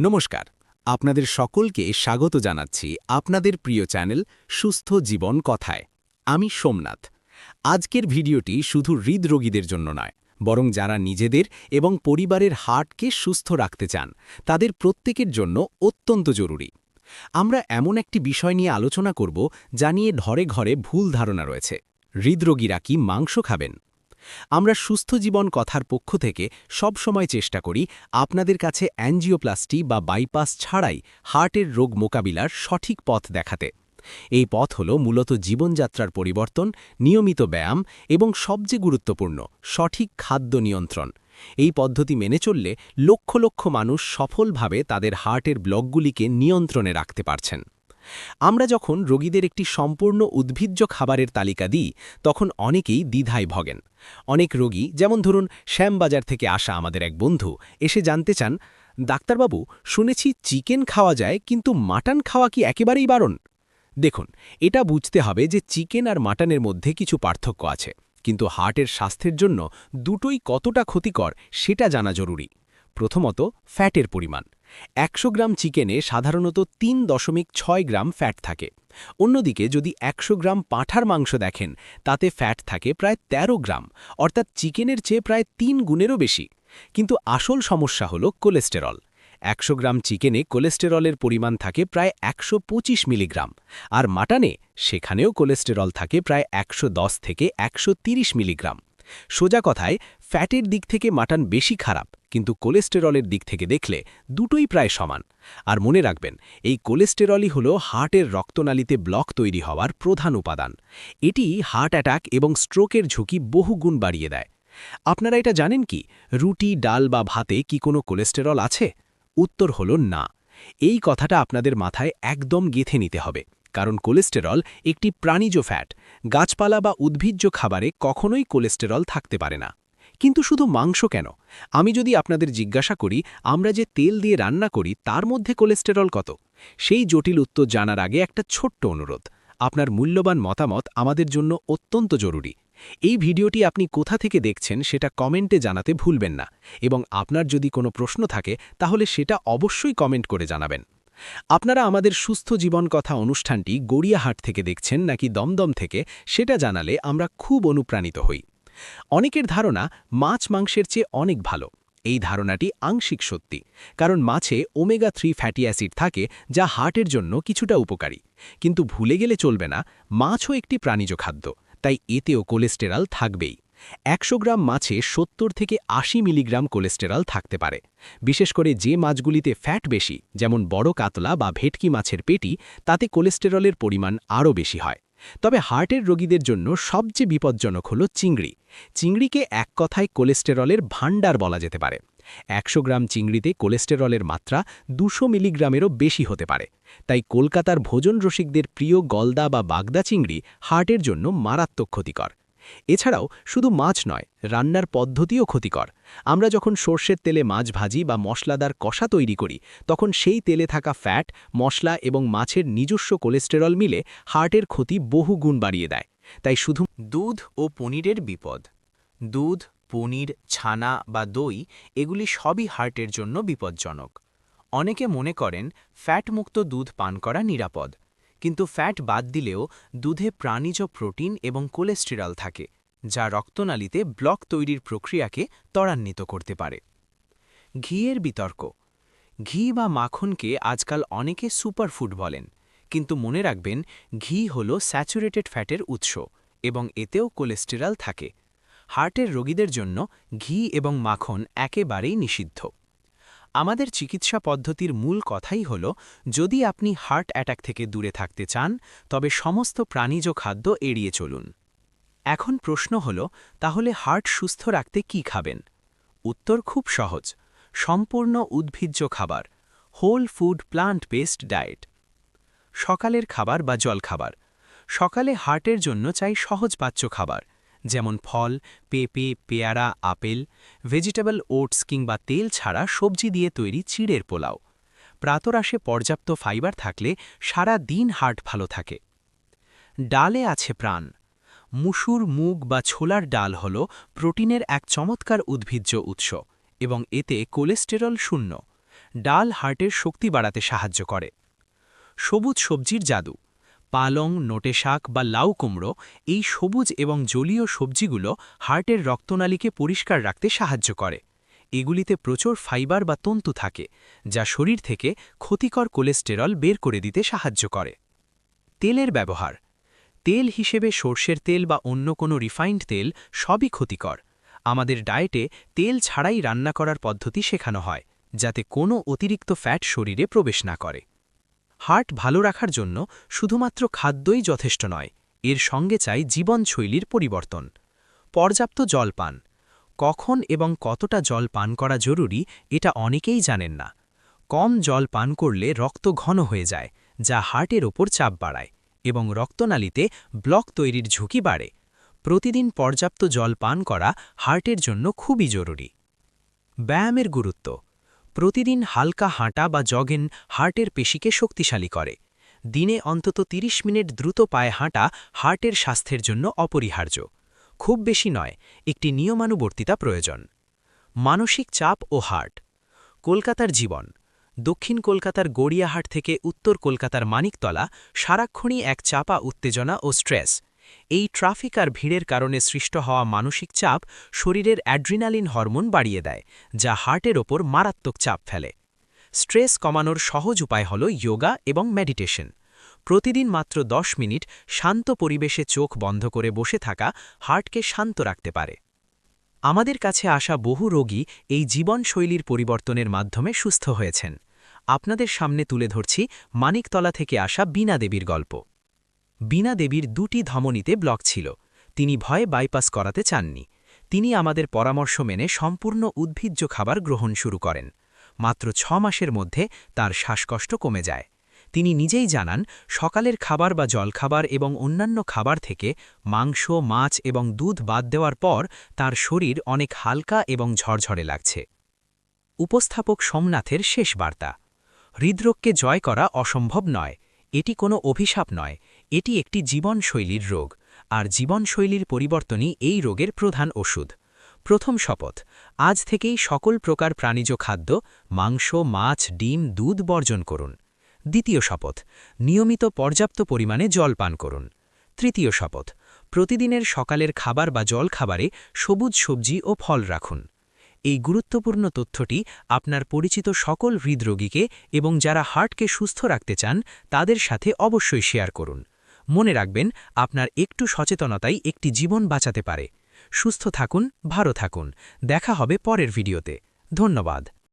নমস্কার। আপনাদের সকলকে স্বাগত জানাচ্ছি আপনাদের প্রিয় চ্যানেল সুস্থ জীবন কথায়। আমি সোমনাথ। আজকের ভিডিওটি শুধু হৃদরোগীদের জন্য নয়, বরং যারা নিজেদের এবং পরিবারের হার্টকে সুস্থ রাখতে চান, তাদের প্রত্যেকের জন্য অত্যন্ত জরুরি। আমরা এমন একটি বিষয় নিয়ে আলোচনা করব যা নিয়ে ঘরে ঘরে ভুল ধারণা রয়েছে। হৃদরোগীরা কি মাংস খাবেন? আমরা সুস্থ জীবন কথার পক্ষ থেকে সব সময় চেষ্টা করি আপনাদের কাছে অ্যাঞ্জিওপ্লাস্টি বা বাইপাস ছাড়াই হার্টের রোগ মোকাবিলার সঠিক পথ দেখাতে। এই পথ হল মূলত জীবনযাত্রার পরিবর্তন, নিয়মিত ব্যায়াম এবং সবচেয়ে গুরুত্বপূর্ণ, সঠিক খাদ্য নিয়ন্ত্রণ। এই পদ্ধতি মেনে চললে লক্ষ লক্ষ মানুষ সফলভাবে তাদের হার্টের ব্লকগুলিকে নিয়ন্ত্রণে রাখতে পারছেন। আমরা যখন রোগীদের একটি সম্পূর্ণ উদ্ভিজ্জ খাবারের তালিকা দিই, তখন অনেকেই দ্বিধায় ভগেন। অনেক রোগী, যেমন ধরুন শ্যামবাজার থেকে আসা আমাদের এক বন্ধু, এসে জানতে চান, ডাক্তারবাবু, শুনেছি চিকেন খাওয়া যায়, কিন্তু মাটন খাওয়া কি একেবারেই বারণ? দেখুন, এটা বুঝতে হবে যে চিকেন আর মাটনের মধ্যে কিছু পার্থক্য আছে, কিন্তু হার্টের স্বাস্থ্যের জন্য দুটোই কতটা ক্ষতিকর সেটা জানা জরুরি। প্রথমত ফ্যাটের পরিমাণ। একশো গ্রাম চিকেনে সাধারণত তিন দশমিক ছয় গ্রাম ফ্যাট থাকে। অন্যদিকে যদি একশো গ্রাম পাঁঠার মাংস দেখেন, তাতে ফ্যাট থাকে প্রায় ১৩ গ্রাম, অর্থাৎ চিকেনের চেয়ে প্রায় তিন গুণেরও বেশি। কিন্তু আসল সমস্যা হল কোলেস্টেরল। একশো গ্রাম চিকেনে কোলেস্টেরলের পরিমাণ থাকে প্রায় একশো পঁচিশ মিলিগ্রাম, আর মাটানে সেখানেও কোলেস্টেরল থাকে প্রায় একশো দশ থেকে একশো মিলিগ্রাম। সোজা কথায়, ফ্যাটের দিক থেকে মাটন বেশি খারাপ, কিন্তু কোলেস্টেরলের দিক থেকে দেখলে দুটোই প্রায় সমান। আর মনে রাখবেন, এই কোলেস্টেরলই হল হার্টের রক্তনালীতে ব্লক তৈরি হওয়ার প্রধান উপাদান। এটি হার্ট অ্যাটাক এবং স্ট্রোকের ঝুঁকি বহুগুণ বাড়িয়ে দেয়। আপনারা এটা জানেন কি? রুটি, ডাল বা ভাতে কি কোনো কোলেস্টেরল আছে? উত্তর হল না। এই কথাটা আপনাদের মাথায় একদম গেথে নিতে হবে। কারণ কোলেস্টেরল একটি প্রাণীজ ফ্যাট। গাছপালা বা উদ্ভিজ্জ খাবারে কখনোই কোলেস্টেরল থাকতে পারে না। কিন্তু শুধু মাংস কেন? আমি যদি আপনাদের জিজ্ঞাসা করি, আমরা যে তেল দিয়ে রান্না করি, তার মধ্যে কোলেস্টেরল কত? সেই জটিল উত্তর জানার আগে একটা ছোট্ট অনুরোধ। আপনার মূল্যবান মতামত আমাদের জন্য অত্যন্ত জরুরি। এই ভিডিওটি আপনি কোথা থেকে দেখছেন সেটা কমেন্টে জানাতে ভুলবেন না। এবং আপনার যদি কোনো প্রশ্ন থাকে, তাহলে সেটা অবশ্যই কমেন্ট করে জানাবেন। আপনারা আমাদের সুস্থ জীবন কথা অনুষ্ঠানটি গড়িয়াহাট থেকে দেখছেন নাকি দমদম থেকে, সেটা জানালে আমরা খুব অনুপ্রাণিত হই। অনেকের ধারণা মাছ মাংসের চেয়ে অনেক ভালো। এই ধারণাটি আংশিক সত্যি, কারণ মাছে ওমেগা থ্রি ফ্যাটি অ্যাসিড থাকে যা হার্টের জন্য কিছুটা উপকারী। কিন্তু ভুলে গেলে চলবে না, মাছও একটি প্রাণীজ খাদ্য, তাই এতেও কোলেস্টেরল থাকবেই। একশো গ্রাম মাছে সত্তর থেকে আশি মিলিগ্রাম কোলেস্টেরল থাকতে পারে। বিশেষ করে যে মাছগুলিতে ফ্যাট বেশি, যেমন বড় কাতলা বা ভেটকি মাছের পেটি, তাতে কোলেস্টেরলের পরিমাণ আরও বেশি হয়। তবে হার্টের রোগীদের জন্য সবচেয়ে বিপজ্জনক হল চিংড়ি। চিংড়িকে এক কথায় কোলেস্টেরলের ভাণ্ডার বলা যেতে পারে। একশো গ্রাম চিংড়িতে কোলেস্টেরলের মাত্রা দুশো মিলিগ্রামেরও বেশি হতে পারে। তাই কলকাতার ভোজন রসিকদের প্রিয় গলদা বা বাগদা চিংড়ি হার্টের জন্য মারাত্মক ক্ষতিকর। এছাড়াও শুধু মাছ নয়, রান্নার পদ্ধতিও ক্ষতিকর। আমরা যখন সর্ষের তেলে মাছ ভাজি বা মশলাদার কষা তৈরি করি, তখন সেই তেলে থাকা ফ্যাট, মশলা এবং মাছের নিজস্ব কোলেস্টেরল মিলে হার্টের ক্ষতি বহু গুণ বাড়িয়ে দেয়। তাই শুধু দুধ ও পনিরের বিপদ। দুধ, পনির, ছানা বা দই, এগুলি সবই হার্টের জন্য বিপজ্জনক। অনেকে মনে করেন ফ্যাটমুক্ত দুধ পান করা নিরাপদ। কিন্তু ফ্যাট বাদ দিলেও দুধে প্রাণীজ প্রোটিন এবং কোলেস্টেরল থাকে, যা রক্তনালীতে ব্লক তৈরির প্রক্রিয়াকে ত্বরান্বিত করতে পারে। ঘিয়ের বিতর্ক। ঘি বা মাখনকে আজকাল অনেকে সুপারফুড বলেন, কিন্তু মনে রাখবেন ঘি হল স্যাচুরেটেড ফ্যাটের উৎস এবং এতেও কোলেস্টেরল থাকে। হার্টের রোগীদের জন্য ঘি এবং মাখন একেবারেই নিষিদ্ধ। আমাদের চিকিৎসা পদ্ধতির মূল কথাই হল, যদি আপনি হার্ট অ্যাটাক থেকে দূরে থাকতে চান, তবে সমস্ত প্রাণীজ খাদ্য এড়িয়ে চলুন। এখন প্রশ্ন হল, তাহলে হার্ট সুস্থ রাখতে কি খাবেন? উত্তর খুব সহজ, সম্পূর্ণ উদ্ভিজ্জ খাবার whole food plant based diet সকালের খাবার বা জলখাবার, সকালে হার্টের জন্য চাই সহজপাচ্য খাবার। যেমন ফল, পেঁপে, পেয়ারা, আপেল, ভেজিটেবল ওটস কিংবা তেল ছাড়া সবজি দিয়ে তৈরি চিড়ের পোলাও। প্রাতরাশে পর্যাপ্ত ফাইবার থাকলে সারা দিন হার্ট ভালো থাকে। ডালে আছে প্রাণ। মুসুর, মুগ বা ছোলার ডাল হল প্রোটিনের এক চমৎকার উদ্ভিজ্জ উৎস এবং এতে কোলেস্টেরল শূন্য। ডাল হার্টের শক্তি বাড়াতে সাহায্য করে। সবুজ সবজির জাদু। পালং নোটে শাক বা লাউ কুমড়ো এই সবুজ এবং জলীয় সবজিগুলো হার্টের রক্তনালীকে পরিষ্কার রাখতে সাহায্য করে। এগুলিতে প্রচুর ফাইবার বা তন্তু থাকে, যা শরীর থেকে ক্ষতিকর কোলেস্টেরল বের করে দিতে সাহায্য করে। তেলের ব্যবহার। তেল হিসেবে সর্ষের তেল বা অন্য কোনো রিফাইন্ড তেল সবই ক্ষতিকর। আমাদের ডায়েটে তেল ছাড়াই রান্না করার পদ্ধতি শেখানো হয়, যাতে কোনো অতিরিক্ত ফ্যাট শরীরে প্রবেশ না করে। হার্ট ভালো রাখার জন্য শুধুমাত্র খাদ্যই যথেষ্ট নয়, এর সঙ্গে চাই জীবনশৈলীর পরিবর্তন। পর্যাপ্ত জল পান কখন এবং কতটা জল পান করা জরুরি এটা অনেকেই জানেন না। কম জল পান করলে রক্ত ঘন হয়ে যায়, যা হার্টের ওপর চাপ বাড়ায় এবং রক্তনালীতে ব্লক তৈরির ঝুঁকি বাড়ে। প্রতিদিন পর্যাপ্ত জল পান করা হার্টের জন্য খুবই জরুরি। ব্যায়ামের গুরুত্ব। প্রতিদিন হালকা হাঁটা বা জগেন হার্টের পেশিকে শক্তিশালী করে। দিনে অন্তত ৩০ মিনিট দ্রুত পায়ে হাঁটা হার্টের স্বাস্থ্যের জন্য অপরিহার্য। খুব বেশি নয়, একটি নিয়মানুবর্তিতা প্রয়োজন। মানসিক চাপ ও হার্ট। কলকাতার জীবন। দক্ষিণ কলকাতার গড়িয়াহাট থেকে উত্তর কলকাতার মানিকতলা সারাক্ষণই এক চাপা উত্তেজনা ও স্ট্রেস। এই ট্রাফিক আর ভিড়ের কারণে সৃষ্ট হওয়া মানসিক চাপ শরীরের অ্যাড্রিনালিন হরমোন বাড়িয়ে দেয়, যা হার্টের ওপর মারাত্মক চাপ ফেলে। স্ট্রেস কমানোর সহজ উপায় হল যোগা এবং মেডিটেশন। প্রতিদিন মাত্র ১০ মিনিট শান্ত পরিবেশে চোখ বন্ধ করে বসে থাকা হার্টকে শান্ত রাখতে পারে। আমাদের কাছে আসা বহু রোগী এই জীবনশৈলীর পরিবর্তনের মাধ্যমে সুস্থ হয়েছেন। আপনাদের সামনে তুলে ধরছি মানিকতলা থেকে আসা বীণা দেবীর গল্প। বীণা দেবীর দুটি ধমনীতে ব্লক ছিল। তিনি ভয়ে বাইপাস করাতে চাননি। তিনি আমাদের পরামর্শ মেনে সম্পূর্ণ উদ্ভিজ্জ খাবার গ্রহণ শুরু করেন। মাত্র ছ মাসের মধ্যে তার শ্বাসকষ্ট কমে যায়। তিনি নিজেই জানান, সকালের খাবার বা জলখাবার এবং অন্যান্য খাবার থেকে মাংস, মাছ এবং দুধ বাদ দেওয়ার পর তার শরীর অনেক হালকা এবং ঝরঝরে লাগছে। উপস্থাপক সোমনাথের শেষ বার্তা, হৃদরোগকে জয় করা অসম্ভব নয়, এটি কোনো অভিশাপ নয় এটি একটি জীবনশৈলীর রোগ, আর জীবনশৈলীর পরিবর্তনই এই রোগের প্রধান ওষুধ। প্রথম শপথ, আজ থেকেই সকল প্রকার প্রাণীজ খাদ্য, মাংস, মাছ, ডিম, দুধ বর্জন করুন। দ্বিতীয় শপথ, নিয়মিত পর্যাপ্ত পরিমাণে জল পান করুন। তৃতীয় শপথ, প্রতিদিনের সকালের খাবার বা জল খাবারে সবুজ সবজি ও ফল রাখুন। এই গুরুত্বপূর্ণ তথ্যটি আপনার পরিচিত সকল হৃদরোগীকে এবং যারা হার্টকে সুস্থ রাখতে চান, তাদের সাথে অবশ্যই শেয়ার করুন। মনে রাখবেন, আপনার একটু সচেতনতাই একটি জীবন বাঁচাতে পারে। সুস্থ থাকুন, ভালো থাকুন। দেখা হবে পরের ভিডিওতে। ধন্যবাদ।